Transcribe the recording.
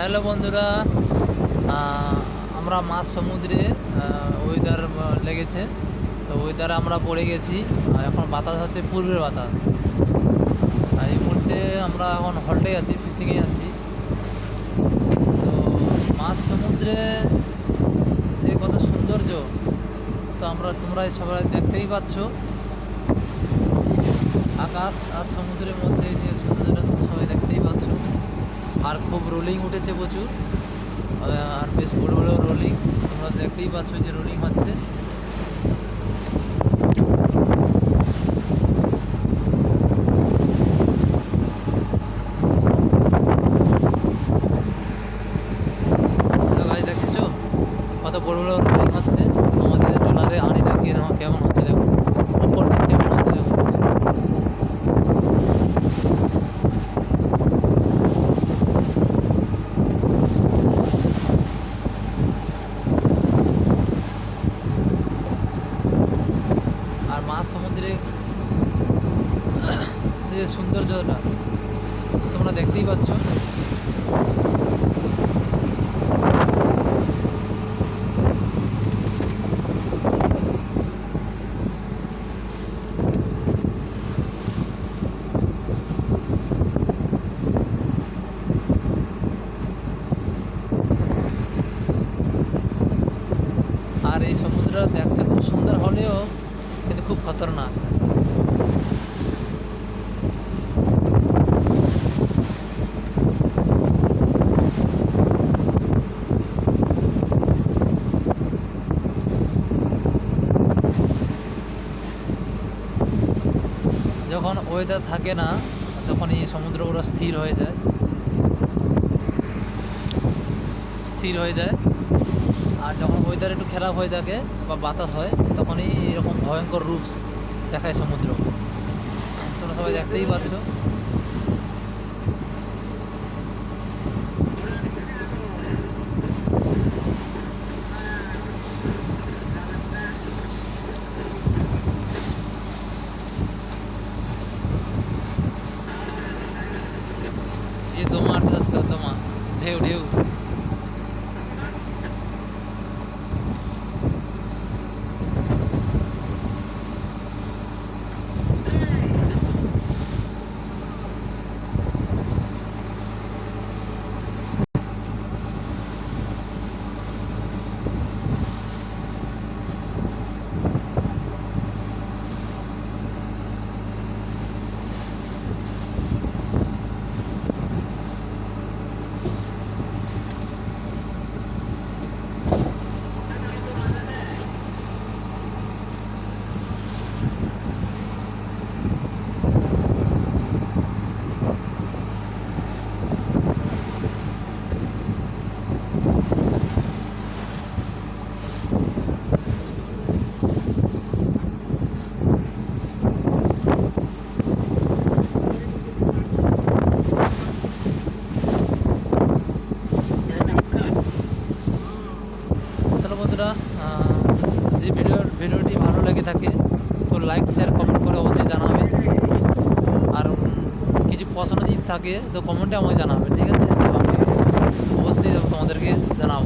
Hello বন্ধুরা আমরা মাছ সমুদ্রে ওয়েদার লেগেছে। তো ওয়েদারে আমরা পড়ে গেছি এখন বাতাস হচ্ছে, পূর্বের বাতাস। এই মুহূর্তে আমরা এখন হল্টে আছি ফিশিংয়ে আছি। তো মাছ সমুদ্রে যে কত সৌন্দর্য, তো আমরা তোমরা সবাই দেখতেই পাচ্ছ। আকাশ আর সমুদ্রের মধ্যে যে সৌন্দর্যটা সবাই দেখতেই পাচ্ছ। আর খুব রোলিং উঠেছে প্রচুর। আর বেশ বড় বড় রোলিং তোমরা দেখতেই পাচ্ছ যে রোলিং হচ্ছে হ্যালো গাইজ দেখেছ কত বড় বড় রোলিং হচ্ছে আমাদের ট্রলারে আড়িটা কীরকম কেমন হচ্ছে দেখো ওপর নিচ কেমন হচ্ছে দেখো আর মাছ সমুদ্রে যে সৌন্দর্যটা তোমরা দেখতেই পাচ্ছ। আর এই সমুদ্রটা দেখতে খুব সুন্দর হলেও খুব খতরনাক। যখন ওয়েদার থাকে না, তখন এই সমুদ্র পুরো স্থির হয়ে যায়। স্থির হয়ে যায়। আর যখন ওয়েদার একটু খারাপ হয়ে থাকে বা বাতাস হয়, তখনই এরকম ভয়ঙ্কর রূপ দেখায় সমুদ্র। তোমরা সবাই দেখতেই পাচ্ছ। তো দমা, ঢেউ ঢেউ। যে ভিডিওর ভিডিওটি ভালো লেগে থাকে, তো লাইক শেয়ার কমেন্ট করে অবশ্যই জানাবে। আর কিছু পছন্দ যদি থাকে, তো কমেন্টে আমাকে জানাবে, ঠিক আছে? আমি অবশ্যই তোমাদেরকে জানাব।